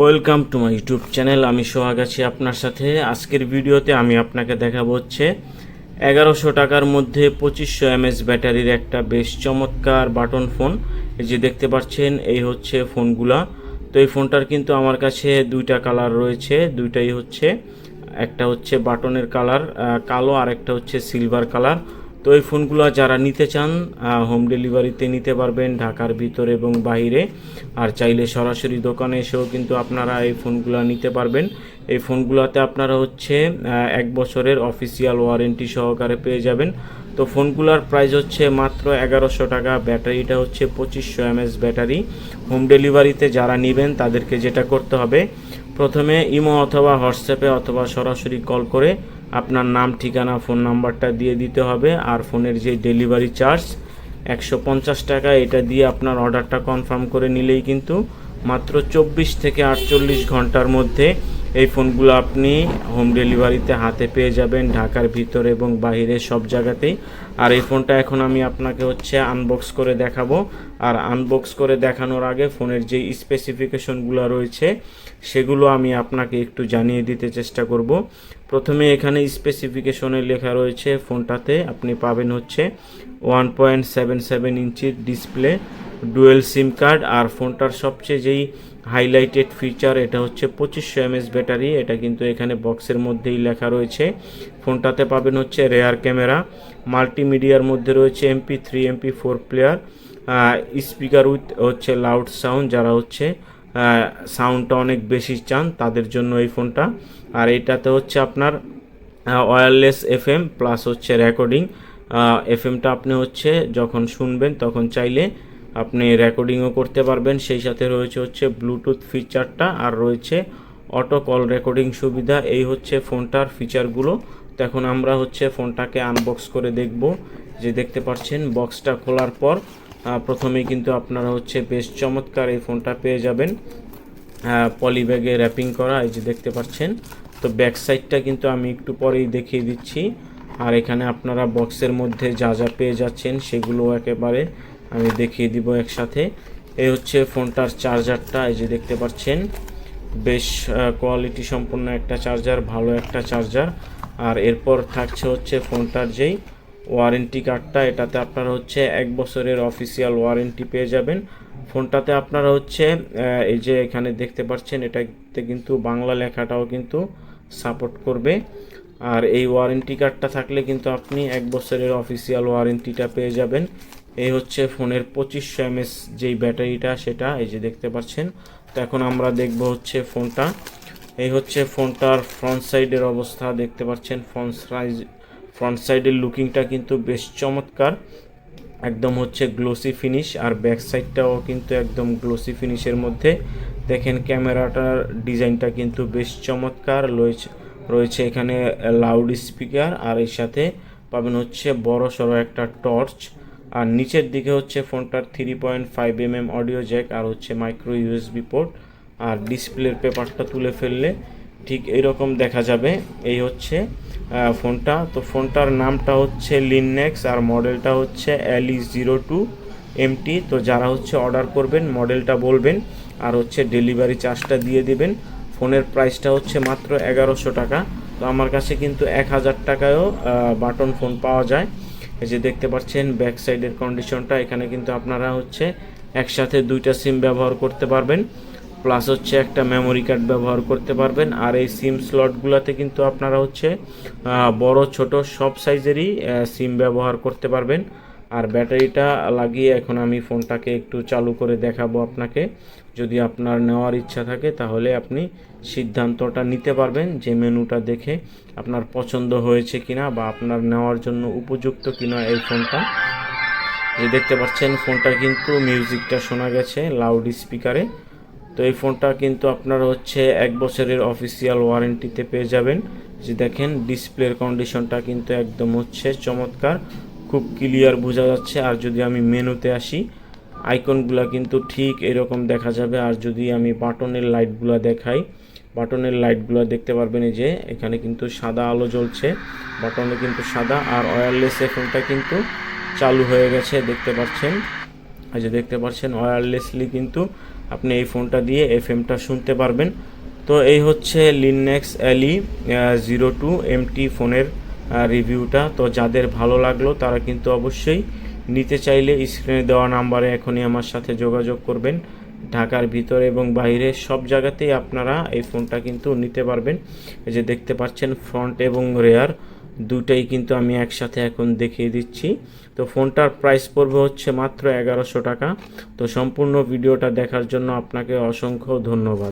Welcome to my YouTube channel, আমি সোহাগ আছি আপনার সাথে। আজকের ভিডিওতে আমি আপনাকে দেখাবো হচ্ছে এগারোশো টাকার মধ্যে পঁচিশশো এমএস ব্যাটারির একটা বেশ চমৎকার বাটন ফোন। এই যে দেখতে পাচ্ছেন, এই হচ্ছে ফোনগুলা। তো এই ফোনটার কিন্তু আমার কাছে দুইটা কালার রয়েছে। দুইটাই হচ্ছে, একটা হচ্ছে বাটনের কালার কালো আর একটা হচ্ছে সিলভার কালার। তো এই ফোনগুলো যারা নিতে চান হোম ডেলিভারিতে নিতে পারবেন ঢাকার ভিতরে এবং বাইরে আর চাইলে সরাসরি দোকানে এসেও কিন্তু আপনারা এই ফোনগুলো নিতে পারবেন। এই ফোনগুলোতে আপনারা হচ্ছে এক বছরের অফিসিয়াল ওয়ারেন্টি সহকারে পেয়ে যাবেন। তো ফোনগুলোর প্রাইস হচ্ছে মাত্র এগারোশো টাকা, ব্যাটারিটা হচ্ছে পঁচিশশো এমএস ব্যাটারি। হোম ডেলিভারিতে যারা নেবেন, তাদেরকে যেটা করতে হবে, প্রথমে ইমো অথবা হোয়াটসঅ্যাপে অথবা সরাসরি কল করে আপনার নাম, ঠিকানা, ফোন নাম্বারটা দিয়ে দিতে হবে আর ফোনের যে ডেলিভারি চার্জ, একশো পঞ্চাশ টাকা, এটা দিয়ে আপনার অর্ডারটা কনফার্ম করে নিলেই কিন্তু মাত্র চব্বিশ থেকে আটচল্লিশ ঘণ্টার মধ্যে এই ফোনগুলো আপনি হোম ডেলিভারিতে হাতে পেয়ে যাবেন ঢাকার ভিতরে এবং বাইরে সব জায়গাতেই। আর এই ফোনটা এখন আমি আপনাকে হচ্ছে আনবক্স করে দেখাবো। আর আনবক্স করে দেখানোর আগে ফোনের যে স্পেসিফিকেশনগুলো রয়েছে, সেগুলো আমি আপনাকে একটু জানিয়ে দিতে চেষ্টা করব। প্রথমে এখানে স্পেসিফিকেশনে লেখা রয়েছে, ফোনটাতে আপনি পাবেন হচ্ছে ওয়ান পয়েন্ট সেভেন সেভেন ইঞ্চির ডিসপ্লে ডুয়েল সিম কার্ড আর ফোনটার সবচেয়ে যেই হাইলাইটেড ফিচার এটা হচ্ছে পঁচিশশো এমএস ব্যাটারি, এটা কিন্তু এখানে বক্সের মধ্যেই লেখা রয়েছে। ফোনটাতে পাবেন হচ্ছে রেয়ার ক্যামেরা মাল্টিমিডিয়ার মধ্যে রয়েছে MP three MP four player speaker with হচ্ছে লাউড সাউন্ড যারা হচ্ছে সাউন্ডটা অনেক বেশি চান তাদের জন্য এই ফোনটা। আর এটাতে হচ্ছে আপনার ওয়্যারলেস এফএম প্লাস হচ্ছে রেকর্ডিং এফএমটা আপনি হচ্ছে যখন শুনবেন তখন চাইলে আপনি রেকর্ডিংও করতে পারবেন। সেই সাথে রয়েছে হচ্ছে ব্লুটুথ ফিচারটা আর রয়েছে অটো কল রেকর্ডিং সুবিধা। এই হচ্ছে ফোনটার ফিচারগুলো তো এখন আমরা হচ্ছে ফোনটাকে আনবক্স করে দেখব। যে দেখতে পাচ্ছেন বক্সটা খোলার পর প্রথমেই কিন্তু আপনারা হচ্ছে বেশ চমৎকার এই ফোনটা পেয়ে যাবেন। পলি ব্যাগে র্যাপিং করা, এই যে দেখতে পাচ্ছেন। তো ব্যাক সাইডটা কিন্তু আমি একটু পরেই দেখিয়ে দিচ্ছি। আর এখানে আপনারা বক্সের মধ্যে যা যা পেয়ে যাচ্ছেন সেগুলো একেবারে আমি দেখিয়ে দিব একসাথে। এই হচ্ছে ফোনটার চার্জারটা, এই যে দেখতে পাচ্ছেন। বেশ কোয়ালিটি সম্পন্ন একটা চার্জার, ভালো একটা চার্জার। আর এরপর থাকছে হচ্ছে ফোনটার যেই ওয়ারেন্টি কার্ডটা, এটাতে আপনারা হচ্ছে এক বছরের অফিসিয়াল ওয়ারেন্টি পেয়ে যাবেন। ফোনটাতে আপনারা হচ্ছে এই যে এখানে দেখতে পাচ্ছেন, এটাতে কিন্তু বাংলা লেখাটাও কিন্তু সাপোর্ট করবে। আর এই ওয়ারেন্টি কার্ডটা থাকলে কিন্তু আপনি এক বছরের অফিসিয়াল ওয়ারেন্টিটা পেয়ে যাবেন। এই হচ্ছে ফোনের পঁচিশশো এমএস যেই ব্যাটারিটা, সেটা এই যে দেখতে পাচ্ছেন। তো এখন আমরা দেখব হচ্ছে ফোনটা। এই হচ্ছে ফোনটার ফ্রন্ট সাইডের অবস্থা, দেখতে পাচ্ছেন ফ্রন্ট সাইজ ফ্রন্ট সাইডের লুকিংটা কিন্তু বেশ চমৎকার। একদম হচ্ছে গ্লোসি ফিনিশ আর ব্যাক সাইডটাও কিন্তু একদম গ্লোসি ফিনিশের মধ্যে। দেখেন ক্যামেরাটার ডিজাইনটা কিন্তু বেশ চমৎকার। রয়েছে রয়েছে এখানে লাউড স্পিকার আর এর সাথে পাবেন হচ্ছে বড় সড়ো একটা টর্চ আর নিচের দিকে হচ্ছে ফোনটার three point five M M audio jack আর হচ্ছে মাইক্রো ইউএসবি পোর্ট আর ডিসপ্লের পেপারটা তুলে ফেললে ঠিক এরকম দেখা যাবে। এই হচ্ছে ফোনটা। তো ফোনটার নামটা হচ্ছে লিননেক্স আর মডেলটা হচ্ছে এলই জিরো টু এমটি তো যারা হচ্ছে অর্ডার করবেন, মডেলটা বলবেন আর হচ্ছে ডেলিভারি চার্জটা দিয়ে দিবেন। ফোনের প্রাইসটা হচ্ছে মাত্র এগারোশো টাকা। তো আমার কাছে কিন্তু এক হাজার টাকায়ও বাটন ফোন পাওয়া যায়। এই যে দেখতে পাচ্ছেন ব্যাক সাইডের কন্ডিশনটা এখানে কিন্তু আপনারা হচ্ছে একসাথে দুইটা সিম ব্যবহার করতে পারবেন। প্লাস হচ্ছে একটা মেমোরি কার্ড ব্যবহার করতে পারবেন। আর এই সিম স্লটগুলোতে কিন্তু আপনারা হচ্ছে বড়, ছোট সব সাইজেরই সিম ব্যবহার করতে পারবেন। আর ব্যাটারিটা লাগিয়ে এখন আমি ফোনটাকে একটু চালু করে দেখাবো আপনাকে। যদি আপনার নেওয়ার ইচ্ছা থাকে, তাহলে আপনি সিদ্ধান্তটা নিতে পারবেন যে মেনুটা দেখে আপনার পছন্দ হয়েছে কিনা বা আপনার নেওয়ার জন্য উপযুক্ত কিনা এই ফোনটা। যে দেখতে পাচ্ছেন, ফোনটা কিন্তু মিউজিকটা শোনা গেছে লাউড স্পিকারে তো এই ফোনটা কিন্তু আপনারা হচ্ছে এক বছরের অফিসিয়াল ওয়ারেন্টিতে পেয়ে যাবেন। যে দেখেন ডিসপ্লের কন্ডিশনটা কিন্তু একদম হচ্ছে চমৎকার। খুব ক্লিয়ার বোঝা যাচ্ছে। আর যদি আমি মেনুতে আসি আইকনগুলা কিন্তু ঠিক এরকম দেখা যাবে। আর যদি আমি বাটনের লাইটগুলো দেখাই বাটনের লাইটগুলো দেখতে পারবেন যে, এখানে কিন্তু সাদা আলো জ্বলছে। বাটনে কিন্তু সাদা। আর ওয়্যারলেস ফোনটা কিন্তু চালু হয়ে গেছে, দেখতে পাচ্ছেন। এই যে দেখতে পাচ্ছেন ওয়্যারলেসলি কিন্তু আপনি এই ফোনটা দিয়ে এফএমটা শুনতে পারবেন। তো এই হচ্ছে লিননেক্স অ্যালি জিরো টু এমটি ফোনের রিভিউটা তো যাদের ভালো লাগল, তারা কিন্তু অবশ্যই নিতে চাইলে স্ক্রিনে দেওয়া নাম্বারে এখনই আমার সাথে যোগাযোগ করবেন। ঢাকার ভিতরে এবং বাইরে সব জায়গাতেই আপনারা এই ফোনটা কিন্তু নিতে পারবেন। এই যে দেখতে পাচ্ছেন ফ্রন্ট এবং রেয়ার দুটাই কিন্তু আমি একসাথে এখন দেখিয়ে দিচ্ছি। তো ফোনটার প্রাইস পড়বে হচ্ছে মাত্র এগারোশো টাকা। তো সম্পূর্ণ ভিডিওটা দেখার জন্য আপনাকে অসংখ্য ধন্যবাদ।